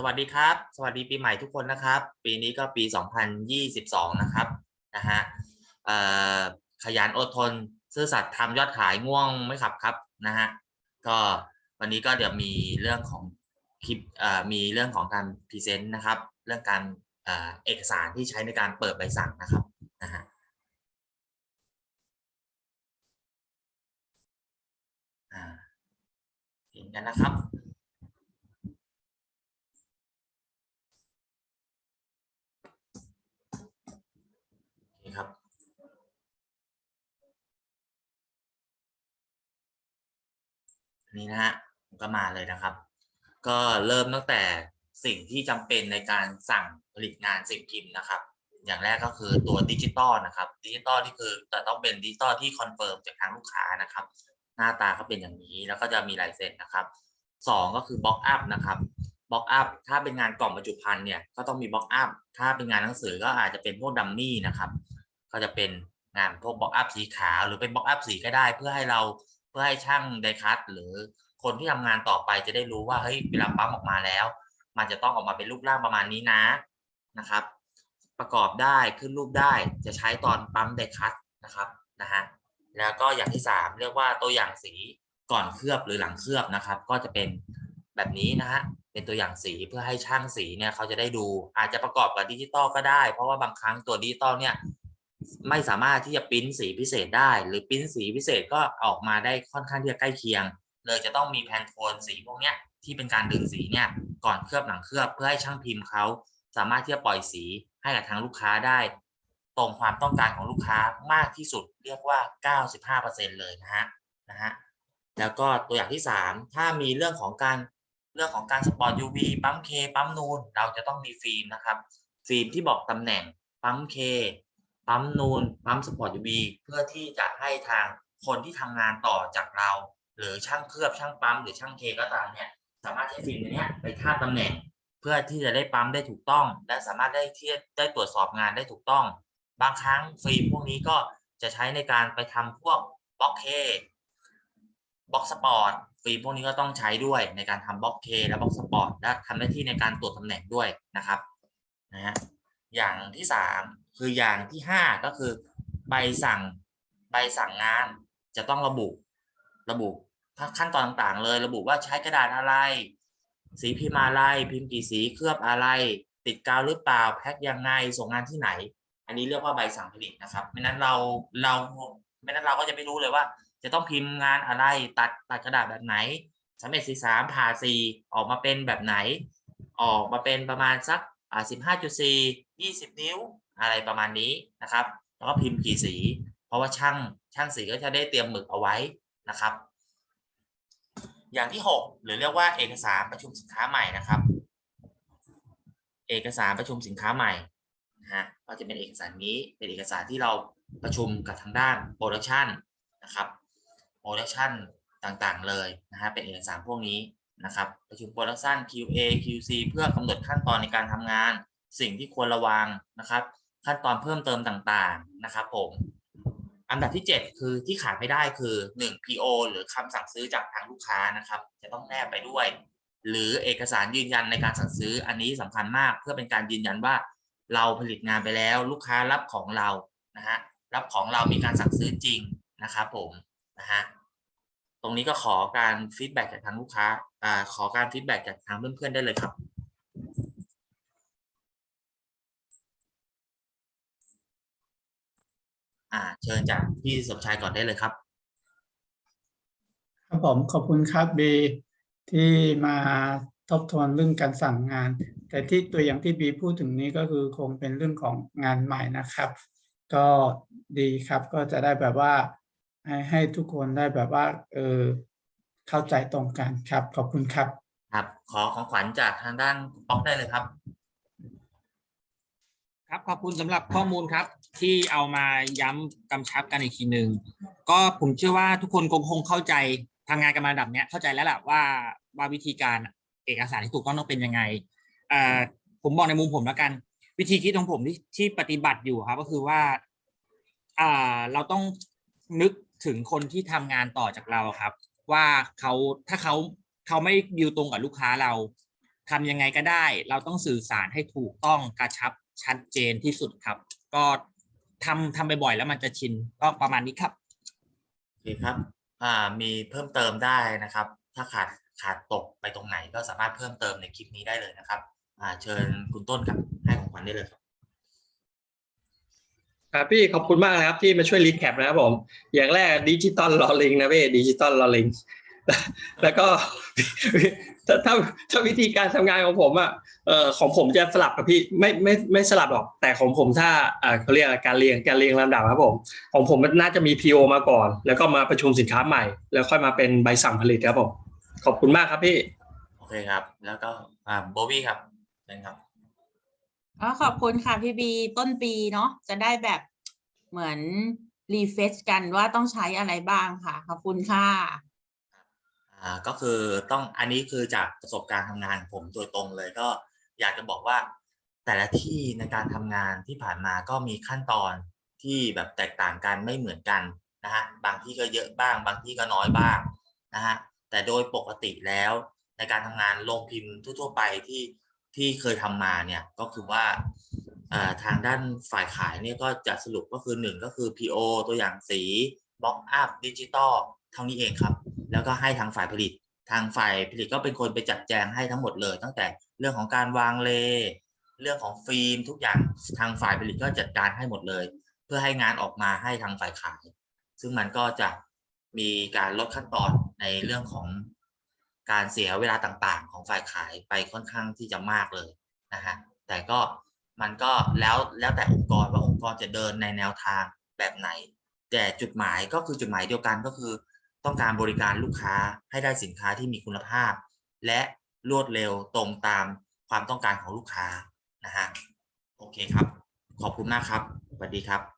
สวัสดีครับ สวัสดีปีใหม่ทุกคนนะครับ ปีนี้ก็ปี 2022 นะครับนะฮะขยันอดทนซื่อสัตย์ทำยอดขายง่วงไม่ขับครับนะฮะก็วันนี้ก็เดี๋ยวมีเรื่องของคลิปมีเรื่องของการพรีเซนต์นะครับ เรื่องการเอ่อเอกสารที่ใช้ในการเปิดใบสั่งนะครับนะฮะอ่าเห็นกันนะครับ นนี้นะฮะก็มาเลยนะครับ ก็เริ่มตั้งแต่สิ่งที่จำเป็นในการสั่งผลิตงานสิ่งพิมพ์นะครับ อย่างแรกก็คือตัวดิจิตอลนะครับดิจิตอลที่คือจะต้องเป็นดิจิตอลที่คอนเฟิร์มจากทางลูกค้านะครับ หน้าตาเขาเป็นอย่างนี้แล้วก็จะมีลายเซ็นนะครับสองก็คือบล็อกอัพนะครับบล็อกอัพถ้าเป็นงานกล่องบรรจุภัณฑ์เนี่ยก็ต้องมีบล็อกอัพถ้าเป็นงานหนังสือก็อาจจะเป็นพวกดัมมี่นะครับ ก็จะเป็นงานพวกบล็อกอัพสีขาวหรือเป็นบล็อกอัพสีก็ได้ เพื่อให้เรา เพื่อให้ช่างไดคัตหรือคนที่ทำงานต่อไปจะได้รู้ว่าเฮ้ยเวลาปั๊มออกมาแล้ว มันจะต้องออกมาเป็นรูปร่างประมาณนี้นะนะครับ ประกอบได้ขึ้นรูปได้จะใช้ตอนปั๊มไดคัตนะครับนะฮะแล้วก็อย่างที่สามเรียกว่าตัวอย่างสีก่อนเคลือบหรือหลังเคลือบนะครับ ก็จะเป็นแบบนี้นะฮะเป็นตัวอย่างสีเพื่อให้ช่างสีเนี่ยเขาจะได้ดู อาจจะประกอบกับดิจิตอลก็ได้ เพราะว่าบางครั้งตัวดิจิตอลเนี่ย ไม่สามารถที่จะปริ้นสีพิเศษได้ หรือปริ้นสีพิเศษก็ออกมาได้ค่อนข้างที่จะใกล้เคียง เลยจะต้องมีแพนโทนสีพวกเนี้ยที่เป็นการดึงสีเนี่ยก่อนเคลือบหลังเคลือบเพื่อให้ช่างพิมพ์เขาสามารถที่จะปล่อยสีให้กับทางลูกค้าได้ ตรงความต้องการของลูกค้ามากที่สุดเรียกว่า 95%เลยนะฮะนะฮะแล้วก็ตัวอย่างที่ 3 ถ้ามีเรื่องของการเรื่องของการสปอร์ต UV ปั๊ม K ปั๊มนูนเราจะต้องมีฟิล์มนะครับ ฟิล์มที่บอกตำแหน่งปั๊ม K ปั๊มนูนปั๊มสปอร์ต UV เพื่อที่จะให้ทางคนที่ทำงานต่อจากเรา หรือช่างเคลือบช่างปั๊มหรือช่างเคก็ตามเนี่ยสามารถใช้ฟิล์มเนี้ยไปทาบตำแหน่ง เพื่อที่จะได้ปั๊มได้ถูกต้อง และสามารถได้เที่ได้ตรวจสอบงานได้ถูกต้อง บางครั้งฟิล์มพวกนี้ก็จะใช้ในการไปทำพวกบล็อกเคบล็อกสปอร์ตฟิล์มพวกนี้ก็ต้องใช้ด้วยในการทำบล็อกเคและบล็อกสปอร์ตและทำหน้าที่ในการตรวจตำแหน่งด้วยนะครับนะฮะ อย่างที่สามคืออย่างที่ห้าก็คือ ใบสั่งใบสั่งงานจะต้องระบุ ระบุขั้นตอนต่างๆ เลย ระบุว่าใช้กระดาษอะไร สีพิมพ์อะไร พิมพ์กี่สีเคลือบอะไร ติดกาวหรือเปล่าแพ็คยังไงส่งงานที่ไหน อันนี้เรียกว่าใบสั่งผลิตนะครับไม่นั้นเราเราไม่นั้นเราก็จะไม่รู้เลยว่า จะต้องพิมพ์งานอะไรตัดตัดกระดาษแบบไหนสำเร็จสีสามผ่าสีออกมาเป็นแบบไหน ออกมาเป็นประมาณสักอ่าสิบห้าจุดสี่ ยี่สิบนิ้ว อะไรประมาณนี้นะครับ แล้วก็พิมพ์กี่สี เพราะว่าช่างช่างสีก็จะได้เตรียมหมึกเอาไว้นะครับ อย่างที่ 6 หรือเรียกว่าเอกสารประชุมสินค้าใหม่นะครับ เอกสารประชุมสินค้าใหม่นะฮะก็จะเป็นเอกสารนี้เป็นเอกสารที่เราประชุมกับทางด้านโปรดักชันนะครับโปรดักชันต่างๆเลยนะฮะเป็นเอกสารพวกนี้นะครับประชุมโปรดักชัน QA QC เพื่อกำหนดขั้นตอนในการทำงาน สิ่งที่ควรระวังนะครับ ขั้นตอนเพิ่มเติมต่างๆนะครับผมอันดับที่ 7 คือที่ขาดไม่ได้คือ 1 PO หรือคำสั่งซื้อจากทางลูกค้านะครับ จะต้องแนบไปด้วย หรือเอกสารยืนยันในการสั่งซื้ออันนี้สำคัญมาก เพื่อเป็นการยืนยันว่า เราผลิตงานไปแล้ว ลูกค้ารับของเรานะฮะรับของเรามีการสั่งซื้อจริงนะครับผมนะฮะตรงนี้ก็ขอการฟีดแบ็กจากทางลูกค้าอ่าขอการฟีดแบ็กจากทางเพื่อนๆได้เลยครับ อ่าเชิญจากพี่สมชายก่อนได้เลยครับ ครับผมขอบคุณครับบีที่มาทบทวนเรื่องการสั่งงาน แต่ที่ตัวอย่างที่บีพูดถึงนี้ก็คือคงเป็นเรื่องของงานใหม่นะครับ ก็ดีครับก็จะได้แบบว่าให้ให้ทุกคนได้แบบว่าเออเข้าใจตรงกันครับ ขอบคุณครับ ครับ ขอของขวัญจากทางด้านคุณป๊อกได้เลยครับ ครับขอบคุณสำหรับข้อมูลครับ ที่เอามาย้ำกำชับกันอีกทีหนึ่งก็ผมเชื่อว่าทุกคนคงคงเข้าใจทำงานกันมาระดับเนี้ยเข้าใจแล้วแหละว่าว่าวิธีการเอกสารที่ถูกต้องต้องเป็นยังไงเอ่อผมบอกในมุมผมแล้วกัน วิธีคิดของผมที่ที่ปฏิบัติอยู่ครับ ก็คือว่าอ่าเราต้องนึกถึงคนที่ทำงานต่อจากเราครับ ว่าเขาถ้าเขาเขาไม่ดิวตรงกับลูกค้าเราทำยังไงก็ได้ เราต้องสื่อสารให้ถูกต้องกระชับ ชัดเจนที่สุดครับ ก็ทำทำบ่อยๆแล้วมันจะชินก็ประมาณนี้ครับโอเคครับอ่ามีเพิ่มเติมได้นะครับ ถ้าขาดขาดตกไปตรงไหนก็สามารถเพิ่มเติมในคลิปนี้ได้เลยนะครับอ่าเชิญคุณต้นครับให้ของขวัญได้เลยครับครับพี่ขอบคุณมากนะครับที่มาช่วยรีแคปนะครับผม อย่างแรกดิจิตอลลอลิงนะพี่ดิจิตอลลอลิงแล้วก็ ถ้าถ้าถ้าวิธีการทำงานของผมอะเอ่อของผมจะสลับกับพี่ไม่ไม่ไม่สลับหรอก แต่ของผมถ้าอ่าเขาเรียกอะไรการเรียงการเรียงลำดับครับผม ของผมมันน่าจะมี PO มาก่อน แล้วก็มาประชุมสินค้าใหม่ แล้วค่อยมาเป็นใบสั่งผลิตครับผมขอบคุณมากครับพี่โอเคครับ แล้วก็อ่าโบวี่ครับเชิญครับอ๋อขอบคุณค่ะพี่บีต้นปีเนาะจะได้แบบเหมือนรีเฟชกันว่าต้องใช้อะไรบ้างค่ะ ขอบคุณค่ะ อ่าก็คือต้องอันนี้คือจากประสบการณ์ทำงานของผมโดยตรงเลยก็อยากจะบอกว่า แต่ละที่ในการทำงานที่ผ่านมาก็มีขั้นตอนที่แบบแตกต่างกันไม่เหมือนกันนะฮะบางที่ก็เยอะบ้าง บางที่ก็น้อยบ้างนะฮะแต่โดยปกติแล้วในการทำงานโรงพิมพ์ทั่วๆไปที่ที่เคยทำมาเนี่ยก็คือว่าอ่าทางด้านฝ่ายขายเนี่ยก็จะสรุปก็คือหนึ่งก็คือ PO ตัวอย่างสีบล็อกอัพดิจิตอลเท่านี้เองครับ แล้วก็ให้ทางฝ่ายผลิต ทางฝ่ายผลิตก็เป็นคนไปจัดแจงให้ทั้งหมดเลย ตั้งแต่เรื่องของการวางเล เรื่องของฟิล์มทุกอย่างทางฝ่ายผลิตก็จัดการให้หมดเลย เพื่อให้งานออกมาให้ทางฝ่ายขาย ซึ่งมันก็จะมีการลดขั้นตอนในเรื่องของการเสียเวลาต่างๆ ของฝ่ายขายไปค่อนข้างที่จะมากเลยนะฮะแต่ก็มันก็แล้วแล้วแต่องค์กรว่าองค์กรจะเดินในแนวทางแบบไหน แต่จุดหมายก็คือจุดหมายเดียวกันก็คือ ต้องการบริการลูกค้าให้ได้สินค้าที่มีคุณภาพ และรวดเร็วตรงตามความต้องการของลูกค้านะฮะโอเคครับ ขอบคุณมากครับสวัสดีครับ